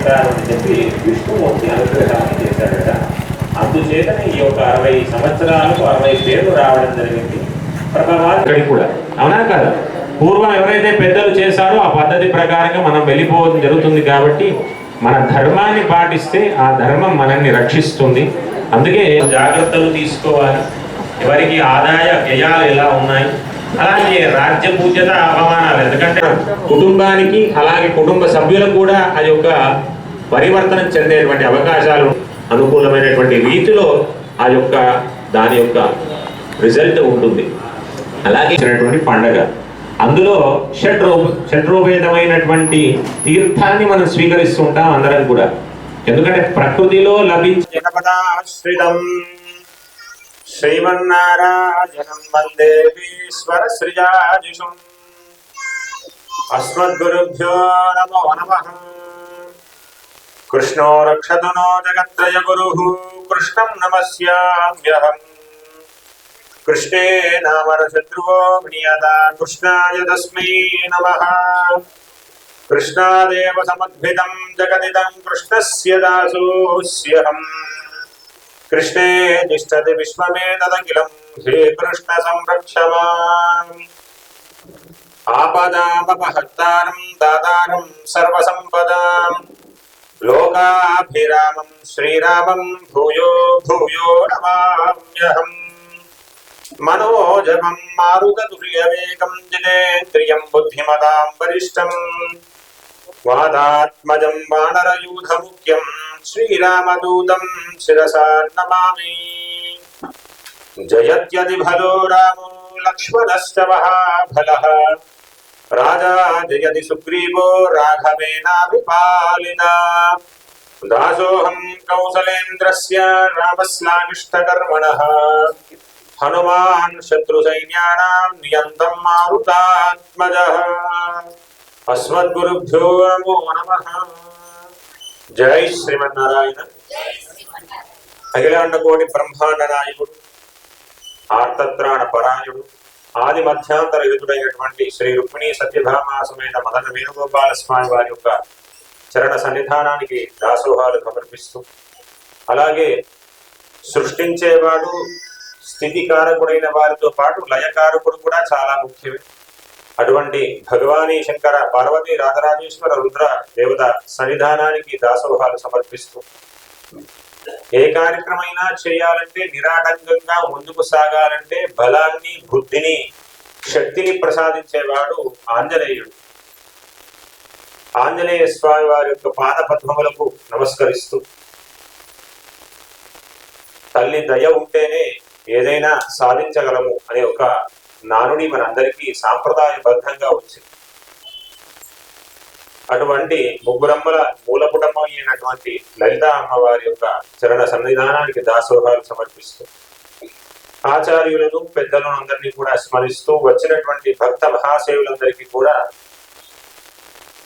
చెప్తారని చెప్పి విష్ణుమూర్తి అనుగ్రహాన్ని చేశాడట. అందుచేతనే ఈ యొక్క అరవై సంవత్సరాలకు అరవై పేర్లు రావడం జరిగింది. ఇక్కడికి కూడా. అవునా కదా? పూర్వం ఎవరైతే పెద్దలు చేశారో ఆ పద్ధతి ప్రకారంగా మనం వెళ్ళిపోవడం జరుగుతుంది కాబట్టి మన ధర్మాన్ని పాటిస్తే ఆ ధర్మం మనల్ని రక్షిస్తుంది. అందుకే జాగ్రత్తలు తీసుకోవాలి. ఎవరికి ఆదాయ వ్యయాలు ఎలా ఉన్నాయి? అలాగే రాజ్య పూజ్యత అవమానాలు ఎందుకంటే కుటుంబానికి అలాగే కుటుంబ సభ్యులకు కూడా ఆ యొక్క పరివర్తనం చెందేటువంటి అవకాశాలు అనుకూలమైనటువంటి రీతిలో ఆ యొక్క దాని యొక్క రిజల్ట్ ఉంటుంది. అలాగే ఇచ్చినటువంటి పండగ. అందులో షడ్రో షడ్రూపేతమైనటువంటి తీర్థాన్ని మనం స్వీకరిస్తుంటాం అందరం కూడా. ఎందుకంటే ప్రకృతిలో లభించే జనపదాశ్రితం శ్రీమన్నారాయణం వందే ఈశ్వర సృజాజుషం అస్మద్గురుభ్యో నమో నమ. కృష్ణో రక్షతు నో జగత్రయ గురు. కృష్ణం నమస్యామ్యహం. కృష్ణే నామర శత్రువో నియత కృష్ణాయ తస్మై నమః. कृष्णे तिष्ठति विश्वमेतदखिलम् हे कृष्ण संरक्ष माम् आपदामपहर्तारम् दातारम् सर्वसम्पदाम्। लोकाभिरामम् श्रीरामम् भूयो भूयो नमाम्यहम्। मनोजमम् मारुततुल्यवेकम् जिनेन्द्रियम् बुद्धिमताम् वरिष्ठम्। वादात्मजं वानरयूथमुख्यं श्रीरामदूतं शिरसा नमामि। जयत्यति भलो रामो लक्ष्मणश्च महाफलः। राजा जयति सुग्रीवो राघवेनाभिपालिना दासोऽहं कौसलेन्द्रस्य रामस्नाविष्टकर्मणः हनुमान् शत्रुसैन्यानां नियन्तं मारुतात्मजः। అస్మద్గురుభ్యో నమో నమః. జై శ్రీమన్నారాయణ. అఖిలాండ కోటి బ్రహ్మాండ నాయకుడు ఆర్తత్రాణ పరాయుడు ఆది మధ్యాంతర యుతుడైనటువంటి శ్రీ రుక్మిణీ సత్యభామా సమేత మదన వేణుగోపాల స్వామి వారి యొక్క చరణ సన్నిధానానికి దాసోహాలు సమర్పిస్తూ అలాగే సృష్టించేవాడు స్థితికారకుడైన వారితో పాటు లయకారకుడు కూడా చాలా ముఖ్యమే. అటువంటి భగవాని శంకర పార్వతి రాధరాజేశ్వర రుద్ర దేవత సన్నిధానానికి దాసోహాలు సమర్పిస్తూ. ఏ కార్యక్రమైనా చేయాలంటే నిరాటంకంగా ముందుకు సాగాలంటే బలాన్ని బుద్ధిని శక్తిని ప్రసాదించేవాడు ఆంజనేయుడు. ఆంజనేయ స్వామి వారి యొక్క పాద పద్మములకు నమస్కరిస్తూ. తల్లి దయ ఉంటేనే ఏదైనా సాధించగలము అనే ఒక నానుడి మనందరికీ సాంప్రదాయబద్ధంగా వచ్చింది. అటువంటి ముగ్గురమ్మల మూలపుటమ్మ అయినటువంటి లలిత అమ్మవారి యొక్క చరణ సన్నిధానానికి దాసోహాలు సమర్పిస్తూ ఆచార్యులను పెద్దలను అందరినీ కూడా స్మరిస్తూ వచ్చినటువంటి భక్త మహాసేవులందరికీ కూడా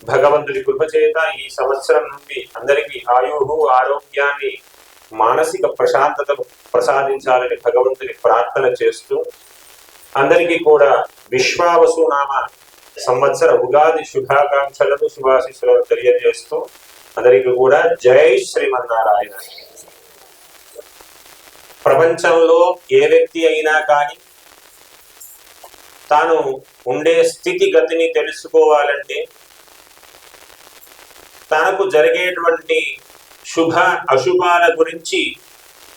భగవంతుడి కృపచేత ఈ సంవత్సరం నుండి అందరికీ ఆయుహు ఆరోగ్యాన్ని మానసిక ప్రశాంతతను ప్రసాదించాలని భగవంతుని ప్రార్థన చేస్తూ అందరికీ కూడా విశ్వావసు నామ సంవత్సర ఉగాది శుభాకాంక్షలను శుభాశిస్సులను తెలియజేస్తూ అందరికీ కూడా జై శ్రీమన్నారాయణ. ప్రపంచంలో ఏ వ్యక్తి అయినా కానీ తాను ఉండే స్థితిగతిని తెలుసుకోవాలంటే తనకు జరిగేటువంటి శుభ అశుభాల గురించి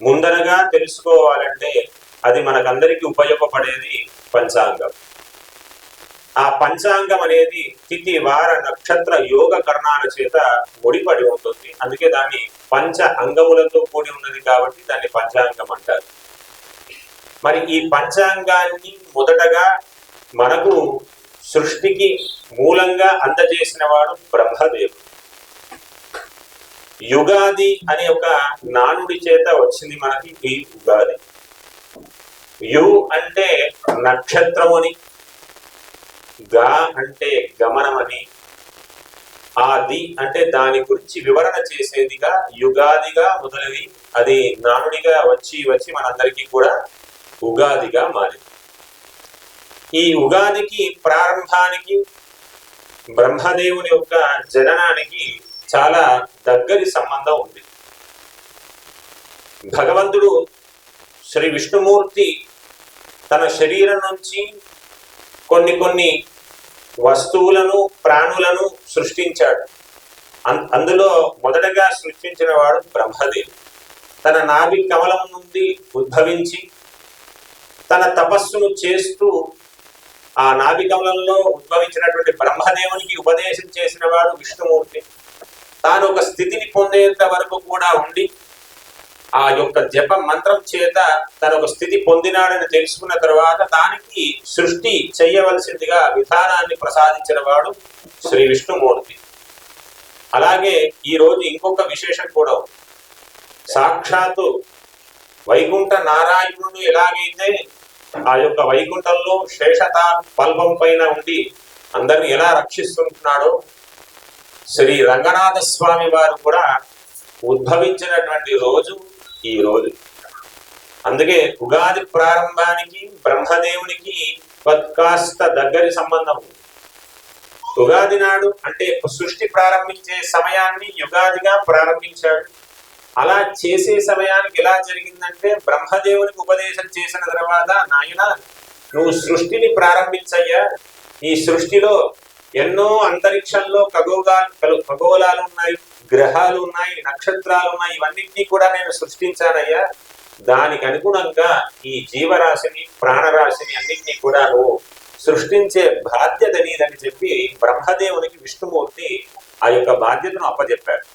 ముందరగా తెలుసుకోవాలంటే అది మనకందరికీ ఉపయోగపడేది పంచాంగం. ఆ పంచాంగం అనేది తిథి వార నక్షత్ర యోగ కర్ణాల చేత ముడిపడి ఉంటుంది. అందుకే దాన్ని పంచ అంగములతో కూడి ఉన్నది కాబట్టి దాన్ని పంచాంగం అంటారు. మరి ఈ పంచాంగాన్ని మొదటగా మనకు సృష్టికి మూలంగా అందజేసిన వాడు బ్రహ్మదేవుడు. యుగాది అనే ఒక నానుడి చేత వచ్చింది మనకి ఈ యుగాది యు అంటే నక్షత్రముని గా అంటే గమనమని ఆది అంటే దాని గురించి వివరణ చేసేదిగా యుగాదిగా మొదలది అది నానుడిగా వచ్చి వచ్చి మనందరికీ కూడా ఉగాదిగా మారింది. ఈ ఉగాదికి ప్రారంభానికి బ్రహ్మదేవుని యొక్క జననానికి చాలా దగ్గరి సంబంధం ఉంది. భగవంతుడు శ్రీ విష్ణుమూర్తి తన శరీరం నుంచి కొన్ని కొన్ని వస్తువులను ప్రాణులను సృష్టించాడు. అందులో మొదటగా సృష్టించిన వాడు బ్రహ్మదేవుడు. తన నాభి కమలం నుండి ఉద్భవించి తన తపస్సును చేస్తూ ఆ నాభి కమలంలో ఉద్భవించినటువంటి బ్రహ్మదేవునికి ఉపదేశం చేసిన వాడు విష్ణుమూర్తి. తాను ఒక స్థితిని పొందేంత వరకు కూడా ఉండి ఆ యొక్క జప మంత్రం చేత తన ఒక స్థితి పొందినాడని తెలుసుకున్న తర్వాత దానికి సృష్టి చేయవలసిందిగా విధానాన్ని ప్రసాదించిన వాడు శ్రీ విష్ణుమూర్తి. అలాగే ఈ రోజు ఇంకొక విశేషం కూడా సాక్షాత్తు వైకుంఠ నారాయణుడు ఎలాగైతే ఆ యొక్క వైకుంఠంలో శేషత పల్పం పైన ఉండి అందరిని ఎలా రక్షిస్తుంటున్నాడో శ్రీ రంగనాథ స్వామి వారు కూడా ఉద్భవించినటువంటి రోజు ఈ రోజు. అందుకే ఉగాది ప్రారంభానికి బ్రహ్మదేవునికి కాస్త దగ్గరి సంబంధం ఉంది. ఉగాది నాడు అంటే సృష్టి ప్రారంభించే సమయాన్ని యుగాదిగా ప్రారంభించాడు. అలా చేసే సమయానికి ఎలా జరిగిందంటే బ్రహ్మదేవునికి ఉపదేశం చేసిన తర్వాత నాయన నువ్వు సృష్టిని ప్రారంభించయ్యా. ఈ సృష్టిలో ఎన్నో అంతరిక్షంలో ఖగోగా ఖగోళాలు ఉన్నాయి. గ్రహాలు ఉన్నాయి నక్షత్రాలు ఉన్నాయి ఇవన్నింటినీ కూడా నేను సృష్టించానయ్యా. దానికి అనుగుణంగా ఈ జీవరాశిని ప్రాణరాశిని అన్నింటినీ కూడా నువ్వు సృష్టించే బాధ్యత నీదని చెప్పి బ్రహ్మదేవునికి విష్ణుమూర్తి ఆ యొక్క బాధ్యతను అప్పజెప్పాడు.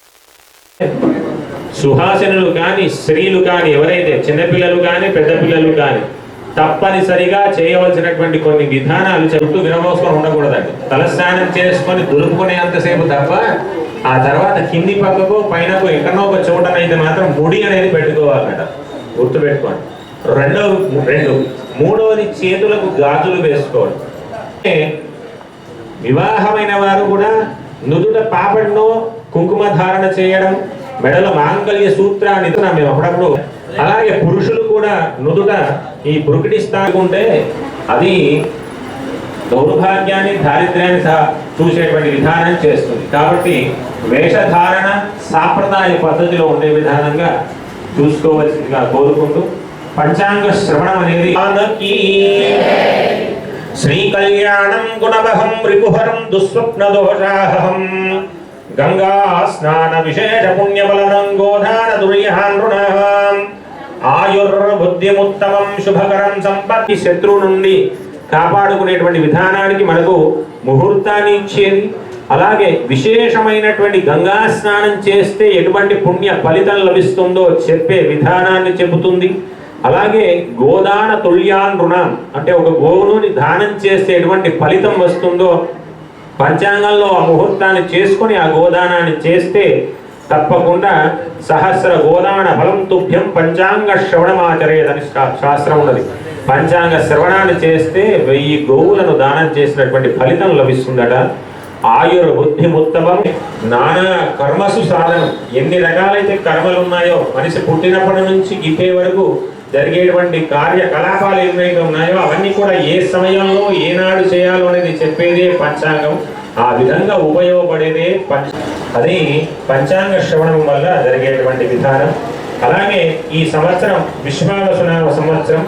సుహాసినులు కానీ స్త్రీలు కానీ ఎవరైతే చిన్నపిల్లలు కానీ పెద్ద పిల్లలు కానీ తప్పనిసరిగా చేయవలసినటువంటి కొన్ని విధానాలు చెబుతూ వినమోసుకొని ఉండకూడదండి. తలస్నానం చేసుకొని దులుపుకునేంతసేపు తప్ప ఆ తర్వాత కింది పక్కకు పైనకు ఎక్కడో ఒక చోటనైతే మాత్రం ముడి అనేది పెట్టుకోవాలన్నట గుర్తుపెట్టుకోండి. రెండవ రెండు మూడవది చేతులకు గాజులు వేసుకోవడం. వివాహమైన వారు కూడా నుదుట పాపడ్ను కుంకుమ ధారణ చేయడం మెడల మాంగళ్య సూత్రాన్ని ఇస్తున్నాం మేము అప్పుడప్పుడు. అలాగే పురుషులు కూడా నుదుట ఈ పురుకిటి ఉంటే అది దౌర్భాగ్యాన్ని దారిద్ర్యాన్ని సహా చూసేటువంటి విధానం చేస్తుంది. కాబట్టి వేషధారణ సాంప్రదాయ పద్ధతిలో ఉండే విధానంగా చూసుకోవలసిందిగా కోరుకుంటూ పంచాంగ శ్రవణం అనేది శ్రీ కళ్యాణం గుణవహం రిపుహరం దుస్వప్న దోషాహం గంగా స్నాన విశేష పుణ్యబలనం గోధాన దుర్యాన్ ఆయుర్బుద్ధిముత్తమం శుభకరం సంపత్తి శత్రువు నుండి కాపాడుకునేటువంటి విధానానికి మనకు ముహూర్తాన్ని ఇచ్చేది. అలాగే విశేషమైనటువంటి గంగా స్నానం చేస్తే ఎటువంటి పుణ్య ఫలితం లభిస్తుందో చెప్పే విధానాన్ని చెబుతుంది. అలాగే గోదాన తుల్యాన్ రుణం అంటే ఒక గోవుని దానం చేస్తే ఎటువంటి ఫలితం వస్తుందో పంచాంగంలో ఆ ముహూర్తాన్ని చేసుకుని ఆ గోదానాన్ని చేస్తే తప్పకుండా సహస్ర గోదాన బలం తుభ్యం పంచాంగ శ్రవణమాచరేదని శా- శాస్త్రం ఉన్నది. పంచాంగ శ్రవణాన్ని చేస్తే వెయ్యి గోవులను దానం చేసినటువంటి ఫలితం లభిస్తుందట. ఆయుర్ బుద్ధి ముత్తమం నానా కర్మసు సాధనం. ఎన్ని రకాలైతే కర్మలు ఉన్నాయో మనిషి పుట్టినప్పటి నుంచి గిట్టే వరకు జరిగేటువంటి కార్యకలాపాలు ఏవైతే ఉన్నాయో అవన్నీ కూడా ఏ సమయంలో ఏనాడు చేయాలో అనేది చెప్పేదే పంచాంగం. ఆ విధంగా ఉపయోగపడేదే పంచ అది పంచాంగ శ్రవణం వల్ల జరిగేటువంటి విధానం. అలాగే ఈ సంవత్సరం విశ్వావసునామ సంవత్సరం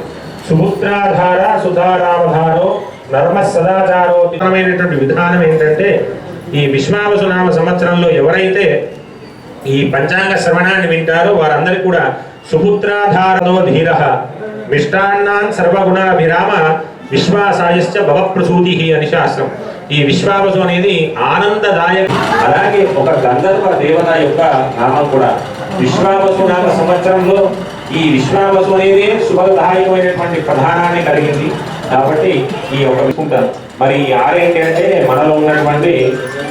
సుభుత్రాధార సుధారామధారో నర్మ సదాచారోతిమైనటువంటి విధానం ఏంటంటే ఈ విశ్వావసునామ సంవత్సరంలో ఎవరైతే ఈ పంచాంగ శ్రవణాన్ని వింటారో వారందరికీ కూడా సుపుత్రాధారదో ధీర. మిష్టాన్నాన్ సర్వగుణాభిరామ విశ్వాసాయశ్చ భవప్రసూతి అని శాస్త్రం. ఈ విశ్వావసు అనేది ఆనందదాయక అలాగే ఒక గంధర్వ దేవత యొక్క నామం కూడా. విశ్వావసు నామ సంవత్సరంలో ఈ విశ్వావసు అనేది శుభదాయకమైనటువంటి ప్రధానాన్ని కలిగింది. కాబట్టి ఈ ఒక విసుకుంటారు మరి ఈ ఆరేంటి అంటే మనలో ఉన్నటువంటి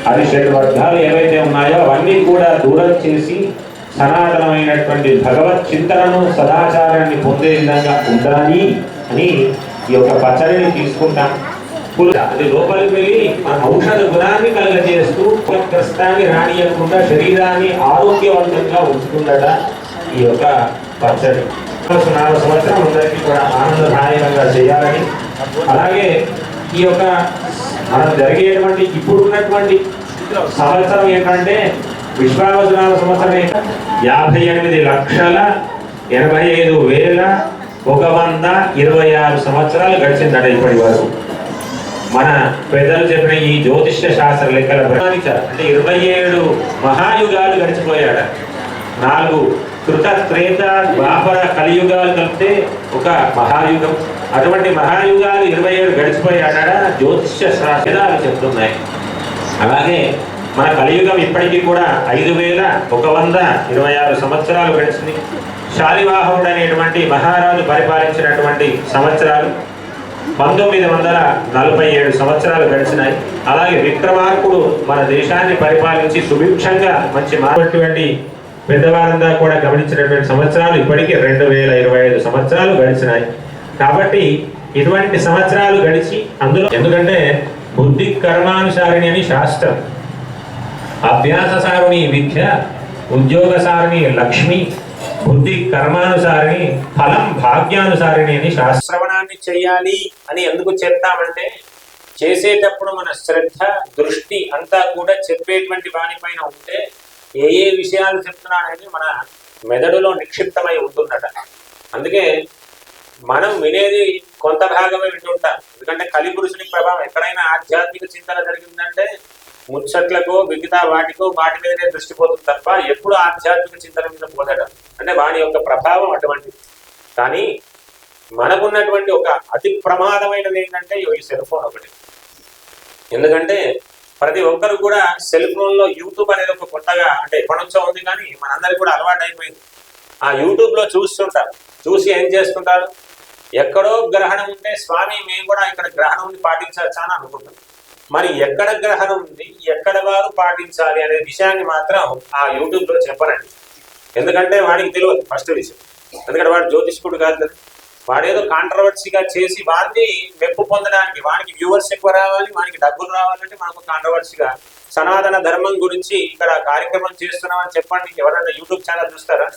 అరిషడ్ వర్గాలు ఏవైతే ఉన్నాయో అవన్నీ కూడా దూరం చేసి సనాతనమైనటువంటి భగవత్ చింతనను సదాచారాన్ని పొందే విధంగా ఉండాలి అని ఈ యొక్క పచ్చడిని తీసుకుంటాం. అది లోపలికి వెళ్ళి మన ఔషధ గుణాన్ని కలగజేస్తూ కష్టాన్ని రానియకుండా శరీరాన్ని ఆరోగ్యవంతంగా ఉంచుతుందట ఈ యొక్క పచ్చడి నాలుగు సంవత్సరం అందరికీ కూడా ఆనందదాయకంగా చేయాలని. అలాగే ఈ యొక్క మనం జరిగేటువంటి ఇప్పుడు ఉన్నటువంటి సంవత్సరం ఏంటంటే విశ్వావసనామ సంవత్సరం యాభై ఎనిమిది లక్షల ఎనభై ఐదు వేల ఒక వంద ఇరవై ఆరు సంవత్సరాలు గడిచిందట ఇప్పటి వరకు. మన పెద్దలు చెప్పిన ఈ జ్యోతిష్య శాస్త్ర లెక్కల ప్రమాణించారు అంటే ఇరవై ఏడు మహాయుగాలు గడిచిపోయాడ నాలుగు కృత త్రేత ద్వాపర కలియుగాలు కలిపితే ఒక మహాయుగం. అటువంటి మహాయుగాలు ఇరవై ఏడు గడిచిపోయాడ జ్యోతిష్య శాస్త్రాలు చెప్తున్నాయి. అలాగే మన కలియుగం ఇప్పటికీ కూడా ఐదు వేల ఒక వంద ఇరవై ఆరు సంవత్సరాలు గడిచింది. శాలివాహనుడు అనేటువంటి మహారాజు పరిపాలించినటువంటి సంవత్సరాలు పంతొమ్మిది వందల నలభై ఏడు సంవత్సరాలు గడిచినాయి. అలాగే విక్రమార్కుడు మన దేశాన్ని పరిపాలించి సుభిక్షంగా మంచి మారినటువంటి పెద్దవారంతా కూడా గమనించినటువంటి సంవత్సరాలు ఇప్పటికీ రెండు వేల ఇరవై ఐదు సంవత్సరాలు గడిచినాయి. కాబట్టి ఇటువంటి సంవత్సరాలు గడిచి అందులో ఎందుకంటే బుద్ధి కర్మానుసారిణి అని శాస్త్రం. అభ్యాస సారుని విద్య ఉద్యోగ సారిణి లక్ష్మి బుద్ధి కర్మానుసారిణి ఫలం భాగ్యానుసారిణి అని శాస్త్రవణాన్ని చేయాలి అని ఎందుకు చెప్తామంటే చేసేటప్పుడు మన శ్రద్ధ దృష్టి అంతా కూడా చెప్పేటువంటి వానిపైన ఉంటే ఏ ఏ విషయాలు చెప్తున్నానని మన మెదడులో నిక్షిప్తమై ఉంటుందట. అందుకే మనం వినేది కొంత భాగమే వింటుంటాం ఎందుకంటే కలిపురుషుని ప్రభావం ఎక్కడైనా ఆధ్యాత్మిక చింతన జరిగిందంటే ముచ్చట్లకో మిగతా వాటికో వాటి మీదనే దృష్టి పోతుంది తప్ప ఎప్పుడు ఆధ్యాత్మిక చింతన మీద పోదడం అంటే వాని యొక్క ప్రభావం అటువంటిది. కానీ మనకున్నటువంటి ఒక అతి ప్రమాదమైనది ఏంటంటే ఈ సెల్ ఫోన్ ఒకటి. ఎందుకంటే ప్రతి ఒక్కరు కూడా సెల్ ఫోన్లో యూట్యూబ్ అనేది ఒక కొత్తగా అంటే ఎప్పటినుంచో ఉంది కానీ మనందరికి కూడా అలవాటు అయిపోయింది ఆ యూట్యూబ్లో చూస్తుంటారు. చూసి ఏం చేస్తుంటారు? ఎక్కడో గ్రహణం ఉంటే స్వామి మేము కూడా ఇక్కడ గ్రహణం పాటించవచ్చా అని అనుకుంటాం మరి ఎక్కడ గ్రహణం ఉంది? ఎక్కడ వారు పాటించాలి అనే విషయాన్ని మాత్రం ఆ యూట్యూబ్లో చెప్పనండి ఎందుకంటే వాడికి తెలియదు ఫస్ట్ విషయం. ఎందుకంటే వాడు జ్యోతిష్కుడు కాదు కదా. వాడేదో కాంట్రవర్సీగా చేసి వారిని మెప్పు పొందడానికి వానికి వ్యూవర్స్ ఎక్కువ రావాలి వానికి డబ్బులు రావాలంటే మనకు కాంట్రవర్సీగా సనాతన ధర్మం గురించి ఇక్కడ కార్యక్రమం చేస్తున్నామని చెప్పండి. ఎవరైనా యూట్యూబ్ ఛానల్ చూస్తారా?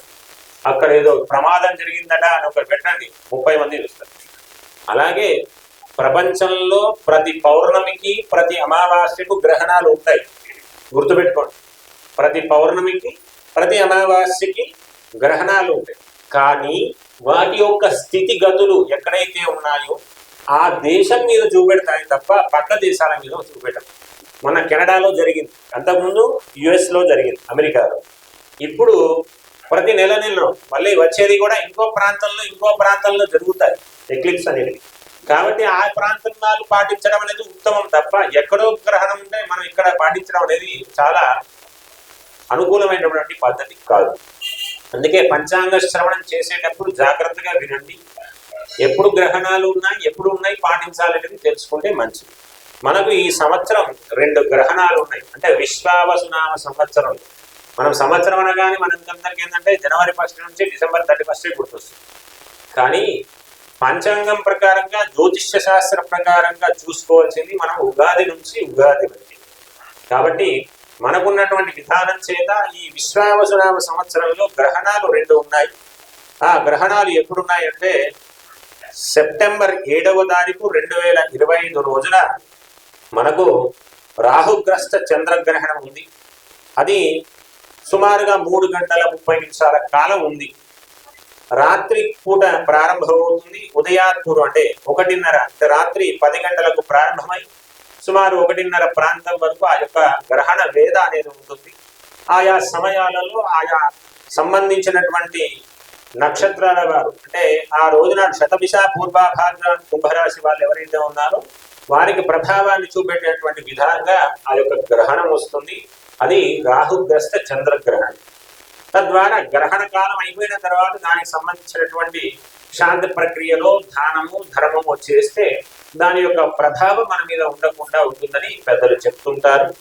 అక్కడ ఏదో ప్రమాదం జరిగిందట అని ఒకటి పెట్టండి. ముప్పై మంది చూస్తారు. అలాగే ప్రపంచంలో ప్రతి పౌర్ణమికి ప్రతి అమావాస్యకు గ్రహణాలు ఉంటాయి. గుర్తుపెట్టుకోండి. ప్రతి పౌర్ణమికి ప్రతి అమావాస్యకి గ్రహణాలు ఉంటాయి. కానీ వాటి యొక్క స్థితిగతులు ఎక్కడైతే ఉన్నాయో ఆ దేశం మీద చూపెడతాయి తప్ప పక్క దేశాల మీద చూపెట్టం మన కెనడాలో జరిగింది. అంతకుముందు యుఎస్లో జరిగింది అమెరికాలో. ఇప్పుడు ప్రతి నెల నెలలో మళ్ళీ వచ్చేది కూడా ఇంకో ప్రాంతంలో ఇంకో ప్రాంతంలో జరుగుతాయి ఎక్లిప్స్ అనేది కాబట్టి ఆ ప్రాంతాలు పాటించడం అనేది ఉత్తమం తప్ప ఎక్కడో గ్రహణం ఉంటే మనం ఇక్కడ పాటించడం అనేది చాలా అనుకూలమైనటువంటి పద్ధతి కాదు. అందుకే పంచాంగ శ్రవణం చేసేటప్పుడు జాగ్రత్తగా వినండి. ఎప్పుడు గ్రహణాలు ఉన్నాయి ఎప్పుడు ఉన్నాయి పాటించాలనేది తెలుసుకుంటే మంచిది. మనకు ఈ సంవత్సరం రెండు గ్రహణాలు ఉన్నాయి. అంటే విశ్వావసునామ సంవత్సరం. మనం సంవత్సరం అనగానే మనందరికీ ఏంటంటే జనవరి ఫస్ట్ నుంచి డిసెంబర్ థర్టీ ఫస్ట్ గుర్తొస్తుంది. కానీ పంచాంగం ప్రకారంగా జ్యోతిష్య శాస్త్ర ప్రకారంగా చూసుకోవాల్సింది మనం ఉగాది నుంచి ఉగాది కాబట్టి మనకున్నటువంటి విధానం చేత ఈ విశ్వావసునామ సంవత్సరంలో గ్రహణాలు రెండు ఉన్నాయి. ఆ గ్రహణాలు ఎప్పుడున్నాయంటే సెప్టెంబర్ ఏడవ తారీఖు రెండు వేల ఇరవై ఐదు రోజున మనకు రాహుగ్రస్త చంద్రగ్రహణం ఉంది. అది సుమారుగా మూడు గంటల ముప్పై నిమిషాల కాలం ఉంది. రాత్రి పూట ప్రారంభమవుతుంది. ఉదయాత్పూర్వం అంటే ఒకటిన్నర అంటే రాత్రి పది గంటలకు ప్రారంభమై సుమారు ఒకటిన్నర ప్రాంతం వరకు ఆ యొక్క గ్రహణ వేద అనేది ఉంటుంది. ఆయా సమయాలలో ఆయా సంబంధించినటువంటి నక్షత్రాల వారు అంటే ఆ రోజున శతభిష పూర్వాభాద్ర కుంభరాశి వాళ్ళు ఎవరైతే ఉన్నారో వారికి ప్రభావాన్ని చూపెట్టేటువంటి విధంగా ఆ యొక్క గ్రహణం వస్తుంది. అది రాహుగ్రస్త చంద్రగ్రహణం. తద్వారా గ్రహణ కాలం అయిపోయిన తర్వాత దానికి సంబంధించినటువంటి శాంతి ప్రక్రియలో దానము ధర్మము చేస్తే దాని యొక్క ప్రభావం మన మీద ఉండకుండా ఉంటుందని పెద్దలు చెప్తుంటారు.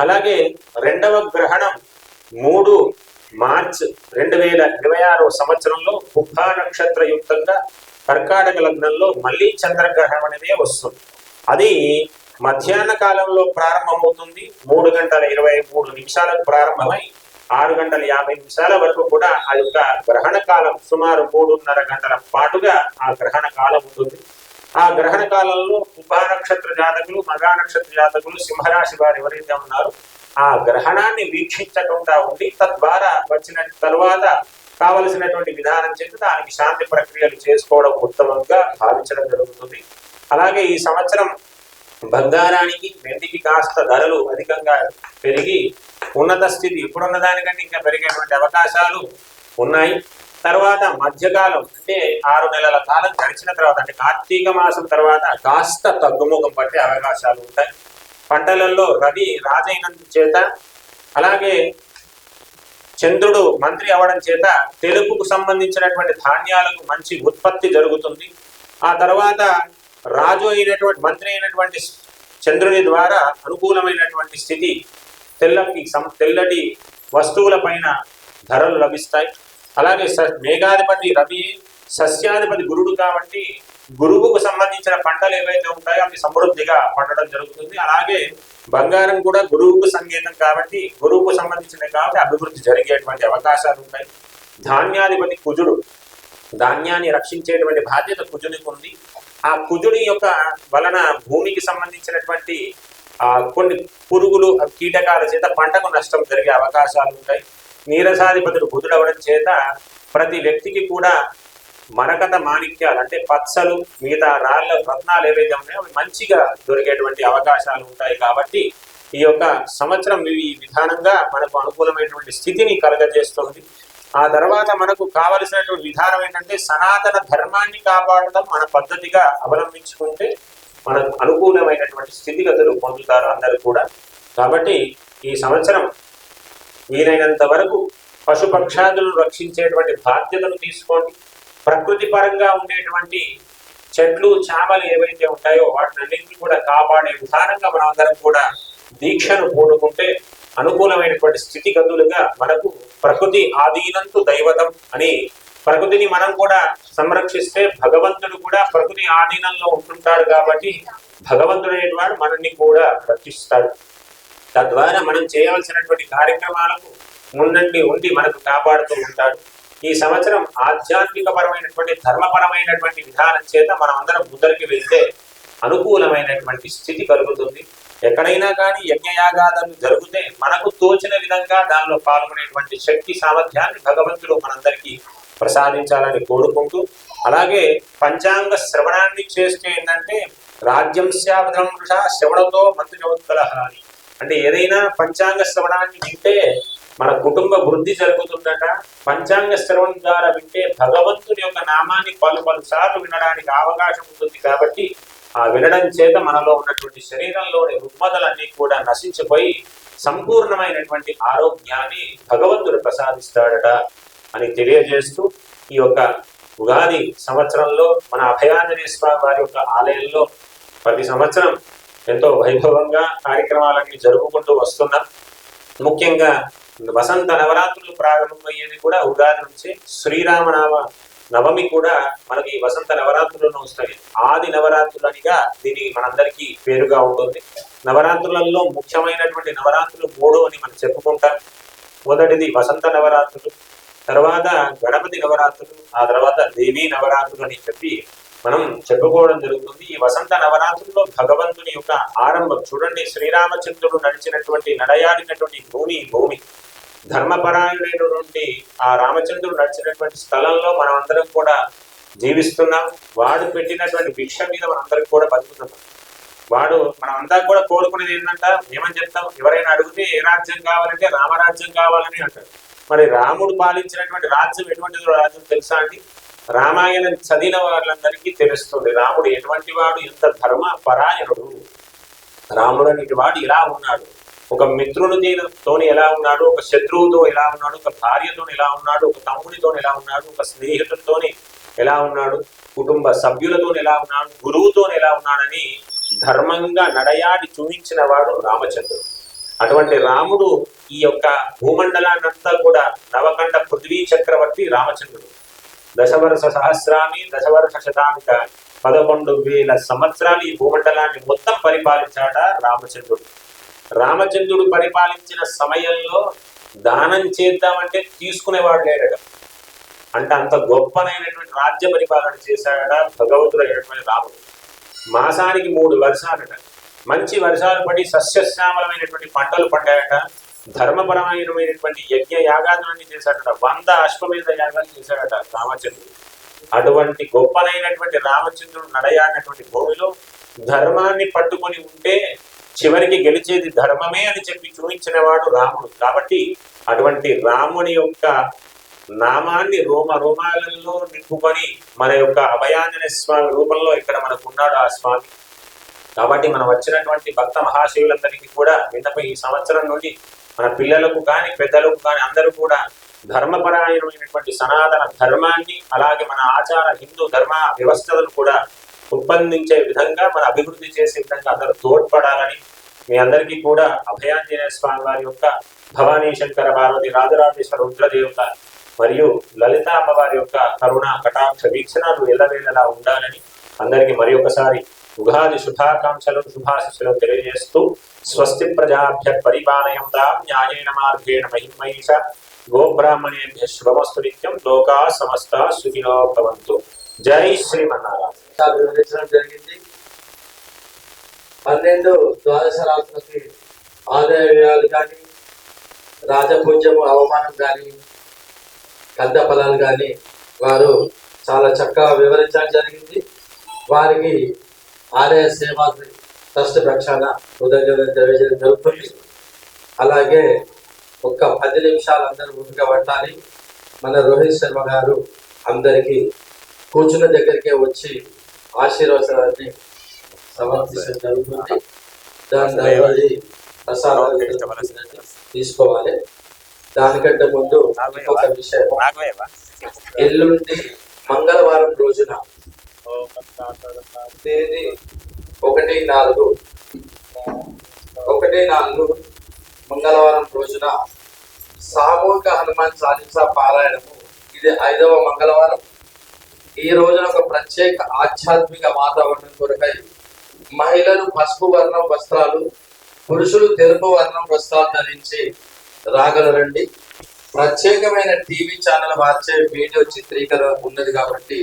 అలాగే రెండవ గ్రహణం మూడు మార్చ్ రెండు వేల ఇరవై ఆరో సంవత్సరంలో కుబ్బా నక్షత్ర యుక్తంగా కర్కాటక లగ్నంలో మళ్ళీ చంద్రగ్రహణం అనేది వస్తుంది. అది మధ్యాహ్న కాలంలో ప్రారంభమవుతుంది. మూడు గంటల ఇరవై మూడు నిమిషాలకు ప్రారంభమై ఆరు గంటల యాభై నిమిషాల వరకు కూడా ఆ యొక్క గ్రహణ కాలం సుమారు మూడున్నర గంటల పాటుగా ఆ గ్రహణ కాలం ఉంటుంది. ఆ గ్రహణ కాలంలో కుబ్బా నక్షత్ర జాతకులు మగా నక్షత్ర జాతకులు సింహరాశి వారు ఎవరైతే ఉన్నారో ఆ గ్రహణాన్ని వీక్షించకుండా ఉండి తద్వారా వచ్చిన తరువాత కావలసినటువంటి విధానం చేసి దానికి శాంతి ప్రక్రియలు చేసుకోవడం ఉత్తమంగా భావించడం జరుగుతుంది. అలాగే ఈ సంవత్సరం బంగారానికి వెండికి కాస్త ధరలు అధికంగా పెరిగి ఉన్నత స్థితి ఇప్పుడున్న దానికంటే ఇంకా పెరిగేటువంటి అవకాశాలు ఉన్నాయి. తర్వాత మధ్యకాలం అంటే ఆరు నెలల కాలం గడిచిన తర్వాత అంటే కార్తీక మాసం తర్వాత కాస్త తగ్గుముఖం పట్టే అవకాశాలు ఉంటాయి. పంటలలో రవి రాజైనందు చేత అలాగే చంద్రుడు మంత్రి అవడం చేత తెలుగుకు సంబంధించినటువంటి ధాన్యాలకు మంచి ఉత్పత్తి జరుగుతుంది. ఆ తర్వాత రాజు అయినటువంటి మంత్రి అయినటువంటి చంద్రుని ద్వారా అనుకూలమైనటువంటి స్థితి తెల్లకి తెల్లటి వస్తువుల పైన ధరలు లభిస్తాయి. అలాగే స- మేఘాధిపతి రవి సస్యాధిపతి గురుడు కాబట్టి గురువుకు సంబంధించిన పంటలు ఏవైతే ఉంటాయో అవి సమృద్ధిగా పండడం జరుగుతుంది. అలాగే బంగారం కూడా గురువుకు సంగీతం కాబట్టి గురువుకు సంబంధించినవి కాబట్టి అభివృద్ధి జరిగేటువంటి అవకాశాలు ఉంటాయి. ధాన్యాధిపతి కుజుడు ధాన్యాన్ని రక్షించేటువంటి బాధ్యత కుజునికి ఉంది. ఆ కుజుడి యొక్క వలన భూమికి సంబంధించినటువంటి కొన్ని పురుగులు కీటకాల చేత పంటకు నష్టం జరిగే అవకాశాలు ఉంటాయి. నీరసాధిపతుడు బుధుడవడం చేత ప్రతి వ్యక్తికి కూడా మరకత మాణిక్యాలు అంటే పచ్చలు మిగతా రాళ్ళ రత్నాలు ఏవైతే ఉన్నాయో అవి మంచిగా దొరికేటువంటి అవకాశాలు ఉంటాయి కాబట్టి ఈ యొక్క సంవత్సరం ఈ విధానంగా మనకు అనుకూలమైనటువంటి స్థితిని కలగజేస్తుంది. ఆ తర్వాత మనకు కావలసినటువంటి విధానం ఏంటంటే సనాతన ధర్మాన్ని కాపాడటం మన పద్ధతిగా అవలంబించుకుంటే మనకు అనుకూలమైనటువంటి స్థితిగతులు పొందుతారు అందరూ కూడా. కాబట్టి ఈ సంవత్సరం వీలైనంత వరకు పశుపక్షాదులను రక్షించేటువంటి బాధ్యతను తీసుకోండి. ప్రకృతి పరంగా ఉండేటువంటి చెట్లు చామలు ఏవైతే ఉంటాయో వాటినన్నింటినీ కూడా కాపాడే విధానంగా మనం కూడా దీక్షను పూనుకుంటే అనుకూలమైనటువంటి స్థితిగతులుగా మనకు ప్రకృతి ఆధీనంతు దైవతం అని ప్రకృతిని మనం కూడా సంరక్షిస్తే భగవంతుడు కూడా ప్రకృతి ఆధీనంలో ఉంటుంటాడు కాబట్టి భగవంతుడైన వాడు మనల్ని కూడా రక్షిస్తాడు. తద్వారా మనం చేయవలసినటువంటి కార్యక్రమాలకు ముందండి ఉండి మనకు కాపాడుతూ ఉంటాడు. ఈ సంవత్సరం ఆధ్యాత్మికపరమైనటువంటి ధర్మపరమైనటువంటి విధానం చేత మనం అందరం ముందరికి వెళ్తే అనుకూలమైనటువంటి స్థితి కలుగుతుంది. ఎక్కడైనా కానీ యజ్ఞయాగాదాలు జరిగితే మనకు తోచిన విధంగా దానిలో పాల్గొనేటువంటి శక్తి సామర్థ్యాన్ని భగవంతుడు మనందరికీ ప్రసాదించాలని కోరుకుంటూ అలాగే పంచాంగ శ్రవణాన్ని చేస్తే ఏంటంటే రాజ్యం శావధం శ్రవణతో మంత్రి అని అంటే ఏదైనా పంచాంగ శ్రవణాన్ని వింటే మన కుటుంబ వృద్ధి జరుగుతుందట. పంచాంగ శ్రవణం ద్వారా వింటే భగవంతుని యొక్క నామాన్ని పలు పలుసార్లు వినడానికి అవకాశం ఉంటుంది కాబట్టి ఆ వినడం చేత మనలో ఉన్నటువంటి శరీరంలోని రుగ్మతలన్నీ కూడా నశించిపోయి సంపూర్ణమైనటువంటి ఆరోగ్యాన్ని భగవంతుడు ప్రసాదిస్తాడట అని తెలియజేస్తూ ఈ యొక్క ఉగాది సంవత్సరంలో మన అభయాంజనేయ స్వామి వారి యొక్క ఆలయంలో ప్రతి సంవత్సరం ఎంతో వైభవంగా కార్యక్రమాలన్నీ జరుపుకుంటూ వస్తున్నాం ముఖ్యంగా వసంత నవరాత్రులు ప్రారంభమయ్యేది కూడా ఉగాది నుంచి. శ్రీరామనామ నవమి కూడా మనకి వసంత నవరాత్రులను వస్తాయి. ఆది నవరాత్రులనిగా దీని మనందరికీ పేరుగా ఉంటుంది. నవరాత్రులలో ముఖ్యమైనటువంటి నవరాత్రులు మూడు అని మనం చెప్పుకుంటాం. మొదటిది వసంత నవరాత్రులు తర్వాత గణపతి నవరాత్రులు ఆ తర్వాత దేవీ నవరాత్రులు అని చెప్పి మనం చెప్పుకోవడం జరుగుతుంది. ఈ వసంత నవరాత్రుల్లో భగవంతుని యొక్క ఆరంభం చూడండి. శ్రీరామచంద్రుడు నడిచినటువంటి నడయాడినటువంటి భూమి భూమి. ధర్మపరాయణుడైనటువంటి ఆ రామచంద్రుడు నడిచినటువంటి స్థలంలో మనం అందరం కూడా జీవిస్తున్నాం. వాడు పెట్టినటువంటి భిక్ష మీద మనందరం కూడా బతుకుతున్నాం. వాడు మనం అంతా కూడా కోరుకునేది ఏంటంట? ఏమని చెప్తాం? ఎవరైనా అడిగితే ఏ రాజ్యం కావాలంటే రామరాజ్యం కావాలని అంటారు. మరి రాముడు పాలించినటువంటి రాజ్యం ఎటువంటి రాజ్యం తెలుసా అండి? రామాయణం చదివిన వాళ్ళందరికీ తెలుస్తుంది రాముడు ఎటువంటి వాడు ఎంత ధర్మ పరాయణుడు. రాముడు అనేటి వాడు ఇలా ఉన్నాడు. ఒక మిత్రుని తోని ఎలా ఉన్నాడు ఒక శత్రువుతో ఎలా ఉన్నాడు ఒక భార్యతో ఎలా ఉన్నాడు ఒక తమ్ముడితో ఎలా ఉన్నాడు ఒక స్నేహితుడితోని ఎలా ఉన్నాడు కుటుంబ సభ్యులతో ఎలా ఉన్నాడు గురువుతో ఎలా ఉన్నాడని ధర్మంగా నడయాడి చూపించిన వాడు రామచంద్రుడు. అటువంటి రాముడు ఈ యొక్క భూమండలాన్నంతా కూడా నవకండ పృథ్వీ చక్రవర్తి రామచంద్రుడు. దశవర్ష సహస్రామి దశవర్ష శతామిక పదకొండు వేల సంవత్సరాలు ఈ భూమండలాన్ని మొత్తం పరిపాలించాడ రామచంద్రుడు. రామచంద్రుడు పరిపాలించిన సమయంలో దానం చేద్దామంటే తీసుకునేవాడు లేడట. అంటే అంత గొప్పనైనటువంటి రాజ్య పరిపాలన చేశాడట భగవంతుడు అయినటువంటి రాముడు. మాసానికి మూడు వర్షాలట. మంచి వర్షాలు పడి సస్యశ్యామలమైనటువంటి పంటలు పండాయట. ధర్మపరమైనటువంటి యజ్ఞ యాగాదులన్నీ చేశాడట వంద అశ్వమేధ యాగాలు చేశాడట రామచంద్రుడు. అటువంటి గొప్పదైనటువంటి రామచంద్రుడు నడయాడినటువంటి భూమిలో ధర్మాన్ని పట్టుకొని ఉంటే చివరికి గెలిచేది ధర్మమే అని చెప్పి చూపించిన వాడు రాముడు. కాబట్టి అటువంటి రాముని యొక్క నామాన్ని రోమ రోమాలలో నింపుకొని మన యొక్క అభయాంజన స్వామి రూపంలో ఇక్కడ మనకు ఉన్నాడు ఆ స్వామి. కాబట్టి మనం వచ్చినటువంటి భక్త మహాశివులందరికీ కూడా విన్నపై ఈ సంవత్సరం నుండి మన పిల్లలకు కానీ పెద్దలకు కానీ అందరూ కూడా ధర్మపరాయణమైనటువంటి సనాతన ధర్మాన్ని అలాగే మన ఆచార హిందూ ధర్మ వ్యవస్థలను కూడా ఉత్పందించే విధంగా మన అభివృద్ధి చేసే విధంగా అందరూ తోడ్పడాలని మీ అందరికీ కూడా అభయాంజనేయ స్వామి వారి యొక్క భవానీ శంకర పార్వతి రాజరాజేశ్వర రుద్రదేవత మరియు లలిత అమ్మవారి యొక్క కరుణ కటాక్ష వీక్షణాలు ఎల్లవేళలా ఉండాలని అందరికీ మరి ఒకసారి ఉగాది శుభాకాంక్షలు శుభాశిస్సులు తెలియజేస్తూ స్వస్తి ప్రజాభ్య పరిపాలయంతా న్యాయేన మార్గేణ మహిమహిష గోబ్రాహ్మణేభ్య శుభమస్తు నిత్యం లోకా సమస్త సుఖినో భవంతు జై శ్రీమన్నారాయణ వివరించడం జరిగింది. పన్నెండు ద్వాదశ రాత్రులకి ఆదాయ వ్యయాలు కానీ రాజపూజ్యము అవమానం కానీ కద్ద ఫలాలు కానీ వారు చాలా చక్కగా వివరించడం జరిగింది. వారికి ఆలయ సేవా ట్రస్ట్ ప్రక్షాళన తెలియజేయడం జరుగుతుంది. అలాగే ఒక్క పది నిమిషాలు అందరూ ముందుగా పట్టాలి. మన రోహిత్ శర్మ గారు అందరికీ కూర్చున్న దగ్గరికే వచ్చి ఆశీర్వచనాన్ని సమర్పించడం జరుగుతుంది. దాని తర్వాత ప్రసాదాలు తీసుకోవాలి. దానికంటే ముందు ఇంకొక విషయం. ఎల్లుండి మంగళవారం రోజున తేదీ ఒకటి నాలుగు. ఒకటి నాలుగు మంగళవారం రోజున సామూహిక హనుమాన్ చాలీసా పారాయణము. ఇది ఐదవ మంగళవారం. ఈ రోజున ఒక ప్రత్యేక ఆధ్యాత్మిక వాతావరణం కొరకై మహిళలు పసుపు వర్ణం వస్త్రాలు పురుషులు తెలుపు వర్ణం వస్త్రాలు ధరించి రాగలరండి ప్రత్యేకమైన టీవీ ఛానల్ వార్చే వీడియో చిత్రీకరణ ఉన్నది కాబట్టి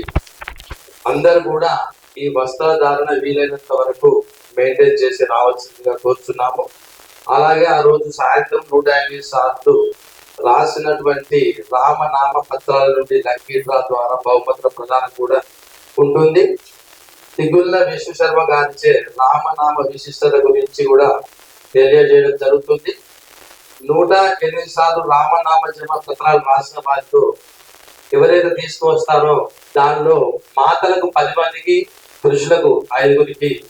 అందరూ కూడా ఈ వస్త్రధారణ వీలైనంత వరకు మెయింటైన్ చేసి రావాల్సిందిగా కోరుతున్నాము అలాగే ఆ రోజు సాయంత్రం నూట యాభై సార్లు రాసినటువంటి రామనామ పత్రాల నుండి లక్కీ ద్వారా బహుమతుల ప్రదానం కూడా ఉంటుంది. తిగుళ్ళ విశ్వశర్మ గారిచే రామనామ విశిష్టత గురించి కూడా తెలియజేయడం జరుగుతుంది. నూట ఎనిమిది సార్లు రామనామ జమ పత్రాలు రాసిన వారితో ఎవరైతే తీసుకువస్తారో దానిలో మాతలకు పది మందికి పురుషులకు ఐదుగురికి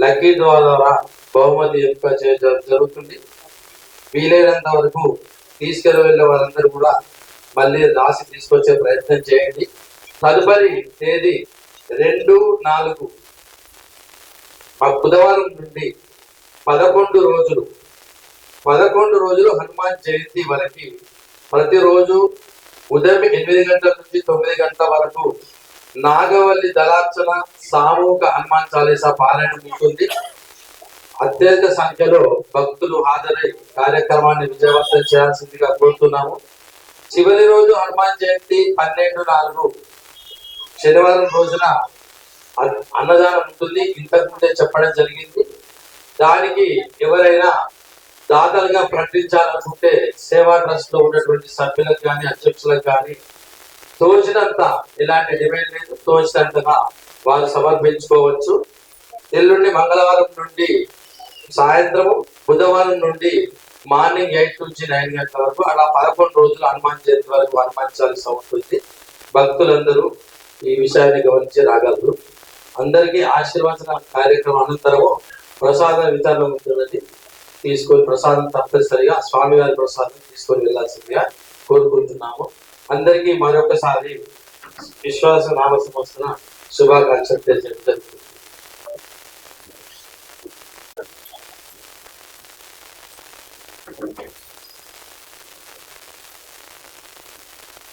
లక్కీ డ్రా ద్వారా బహుమతి ఎంపిక చేయడం జరుగుతుంది. వీలైనంత వరకు తీసుకెళ్ళి వెళ్ళే వాళ్ళందరూ కూడా మళ్ళీ రాసి తీసుకొచ్చే ప్రయత్నం చేయండి. తదుపరి తేదీ రెండు నాలుగు. మా బుధవారం నుండి పదకొండు రోజులు. పదకొండు రోజులు హనుమాన్ జయంతి వరకు ప్రతిరోజు ఉదయం ఎనిమిది గంటల నుంచి తొమ్మిది గంటల వరకు నాగవల్లి దళార్చన సామూహిక హనుమాన్ చాలీసా పారాయణ ఉంటుంది. అత్యధిక సంఖ్యలో భక్తులు హాజరై కార్యక్రమాన్ని విజయవంతం చేయాల్సిందిగా కోరుతున్నాము. చివరి రోజు హనుమాన్ జయంతి పన్నెండు నాలుగు శనివారం రోజున అన్నదానం ఉంటుంది. ఇంతకుముందే చెప్పడం జరిగింది. దానికి ఎవరైనా దాతలుగా ప్రకటించాలనుకుంటే సేవా ట్రస్ట్లో ఉన్నటువంటి సభ్యులకు కానీ అధ్యక్షులకు కానీ తోచినంత ఎలాంటి డిమాండ్ లేదు. తోచినంతగా వారు సమర్పించుకోవచ్చు ఎల్లుండి మంగళవారం నుండి సాయంత్రం బుధవారం నుండి మార్నింగ్ ఎయిట్ నుంచి నైన్ గంటల వరకు అలా పదకొండు రోజులు హనుమాన్ జయంతి వరకు హనుమాన్ చాలీసా ఉంటుంది. భక్తులందరూ ఈ విషయాన్ని గమనించి రాగలరు. అందరికీ ఆశీర్వచన కార్యక్రమం అనంతరము ప్రసాద వితరణ ఉంటున్నది తీసుకొని ప్రసాదం తప్పనిసరిగా స్వామివారి ప్రసాదం తీసుకొని వెళ్ళాల్సిందిగా కోరుకుంటున్నాము. అందరికీ మరొకసారి విశ్వాస నామ సంవత్సర శుభాకాంక్షలు తెలియజేయడం జరుగుతుంది.